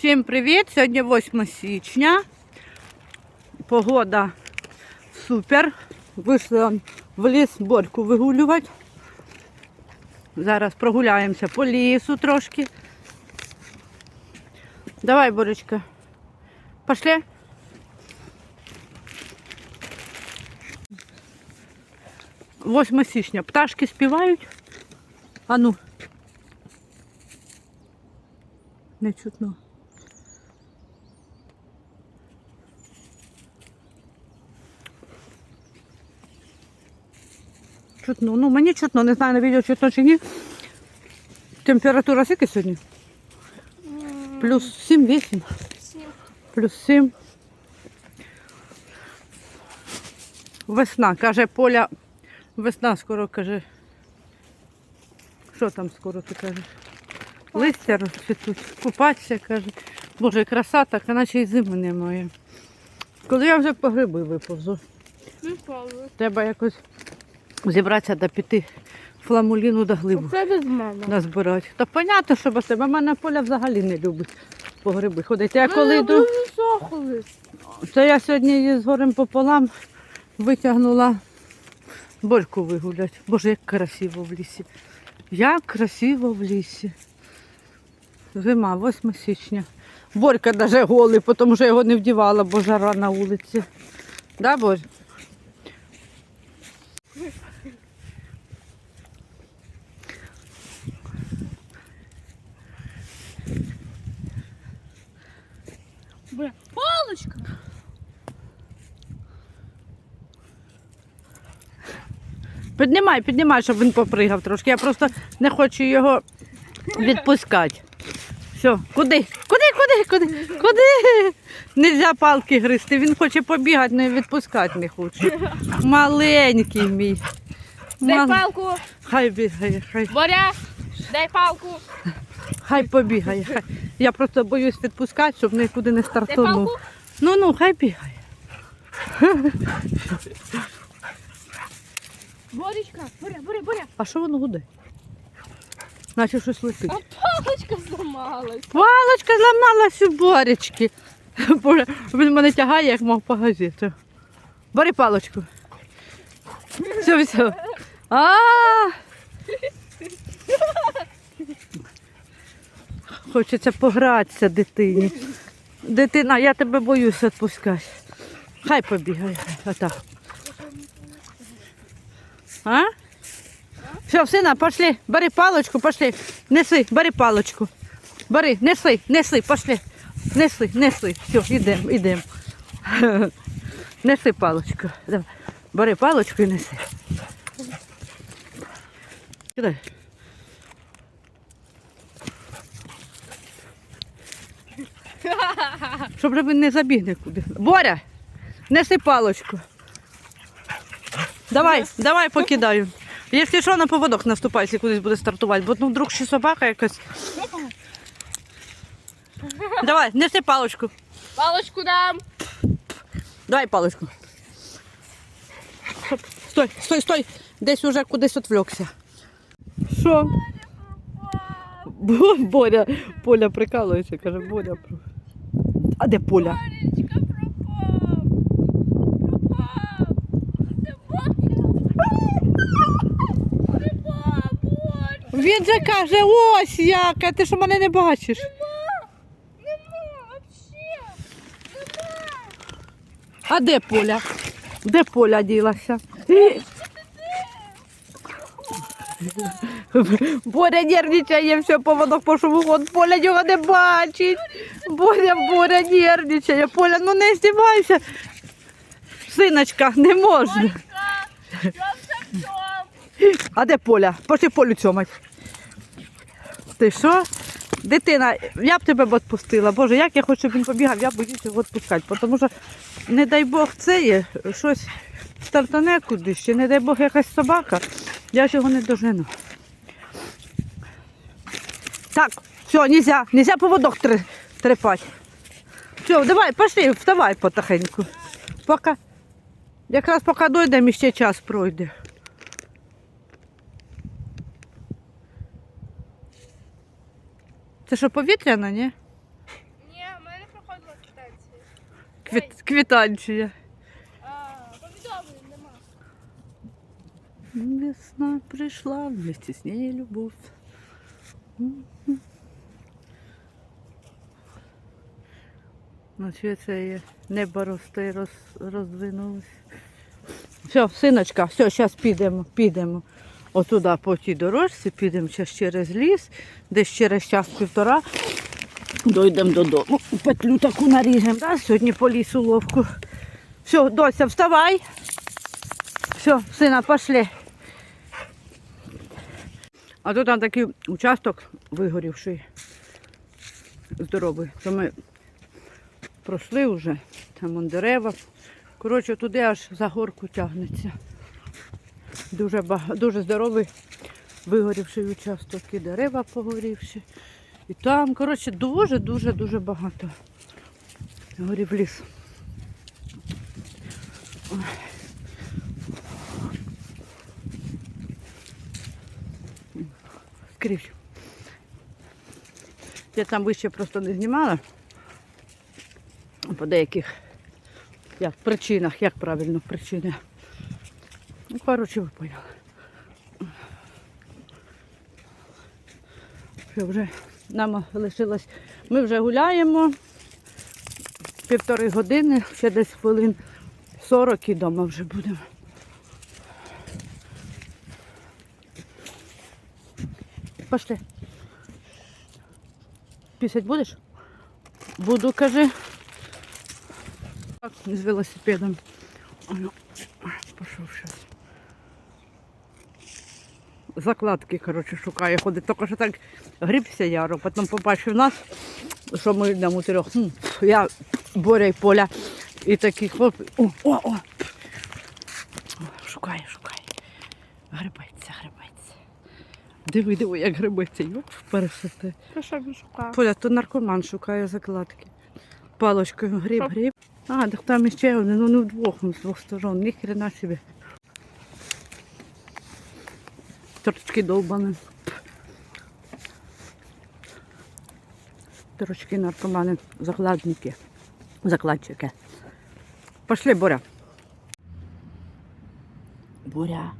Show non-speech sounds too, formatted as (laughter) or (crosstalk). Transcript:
Всім привіт! Сьогодні 8 січня. Погода супер. Вийшли в ліс борьку вигулювати. Зараз прогуляємося по лісу трошки. Давай, Боречка. Пошли. Восьме січня. Пташки співають. А ну. Не чутно. Чутно. Ну, мені чутно, не знаю на відео чутно чи ні. Температура скільки сьогодні? Плюс 7-8. Плюс 7. Весна, каже Поля. Весна скоро каже. Що там скоро ти кажеш? Листя розцвітуть, купатися, каже. Боже, краса так, наче і зими немає. Коли я вже по гриби виповзу, треба якось зібратися та піти фламуліну до гливу Це без мене. назбирати. Та понятно, що без тебе. Мене поля взагалі не любить по гриби ходити. Я коли Коли йду, то я сьогодні її з горем пополам витягнула борьку вигуляти. Боже, як красиво в лісі. Як красиво в лісі. Зима, 8 січня. Борька навіть голий, тому що я його не вдівала, бо жара на вулиці. Да, Борь? Піднімай, піднімай, щоб він попригав трошки. Я просто не хочу його відпускати. Все, куди? Куди, куди, куди? Куди? Нельзя палки гризти. Він хоче побігати, але відпускати не хоче. Маленький мій. Дай Мал- палку. Хай бігає, хай, Боря, дай палку. хай побігає. Хай. Я просто боюсь відпускати, щоб нікуди не Дай палку. Ну ну, хай бігає. Боречка, Боря, Боря, Боря. А що воно гуде? Наче щось летить. А палочка зламалась. Палочка зламалась у боречки. Боже, він мене тягає, як мав по газету. Бери палочку. Все, все. А! Хочеться погратися дитині. Дитина, я тебе боюсь відпускати. Хай побігає. Отак. А? Все, сина, пошли. Бери палочку, пошли. Неси, бери палочку. Бери, неси, неси, пошли. Неси, неси. Все, йдемо, йдемо. (laughs) Неси палочку. Давай. Бери палочку і неси. Кидай. Щоб він не забіг нікуди. Боря, неси палочку. Давай, давай покидаю. Якщо що, на поводок наступай, якщо кудись буде стартувати, бо ну вдруг ще собака якась. Давай, неси палочку. Палочку дам. Давай паличку. Стой, стой, стой. Десь уже кудись відвлекся. Що? Бо- Боря, Поля прикалується, каже, Боря. А де Поля? Він же каже, ось яка, ти що мене не бачиш? Нема, вообще. Нема. А де Поля? Де Поля ділася? Боря нервничає, все, поводок пішов вон. Поля його не бачить. Боря, Боря нервничає. Поля, ну не здівайся. Синочка, не можна. А де Поля? Пошли Полю цьомать. Ти що? Дитина, я б тебе б відпустила. Боже, як я хочу, щоб він побігав, я боюся його відпускати. Тому що, не дай Бог, це є щось стартане кудись, чи не дай Бог якась собака, я ж його не дожену. Так, все, нельзя, нельзя поводок тре- трепати. Все, давай, пошли, вставай потихеньку. Поки, якраз поки дойдемо, ще час пройде. Це що повітряна, ні? Ні, Квіт, квітанчія. А, повідомлень нема. Весна прийшла, вместе з нею любов. Ночі це є небо росте, роз, роздвинулось. Все, синочка, все, зараз підемо, підемо. Отуда по тій дорожці, підемо ще через ліс, десь через час-півтора дійдемо додому. Петлю таку наріжемо. Да? Сьогодні по лісу ловку. Все, дося, вставай. Все, сина, пошли. А тут там такий участок вигорівший, здоровий. То ми пройшли вже, там дерева. Коротше, туди аж за горку тягнеться. Дуже, бага... дуже здоровий вигорівший участок і дерева погорівші. І там, коротше, дуже-дуже дуже багато горів ліс. Скрізь. Я там вище просто не знімала. По деяких як, причинах, як правильно причини. Ну, коротше, поняли. Що вже нам лишилось. Ми вже гуляємо півтори години, ще десь хвилин 40 і вдома вже будемо. Пошли. Писать будеш? Буду, кажи. Так, З велосипедом. Ану, пішов зараз. Закладки, коротше, шукає, ходить. Тільки що так грібся яро, потім побачив нас, що ми йдемо у трьох. Хм, Я, Боря і Поля, і такі хлопці. О, о, о. Шукає, шукає. Грибеться, грибеться. Диви, диви, як грибеться. Йоп, пересити. Про що він шукав? Поля, то наркоман шукає закладки. Палочкою гриб, гриб. А, так там іще один, ну не вдвох, ну, з двох сторон. Ні хрена собі. Торчки долбані. Торчки наркомани, закладники, закладчики. Пошли, Боря. Боря.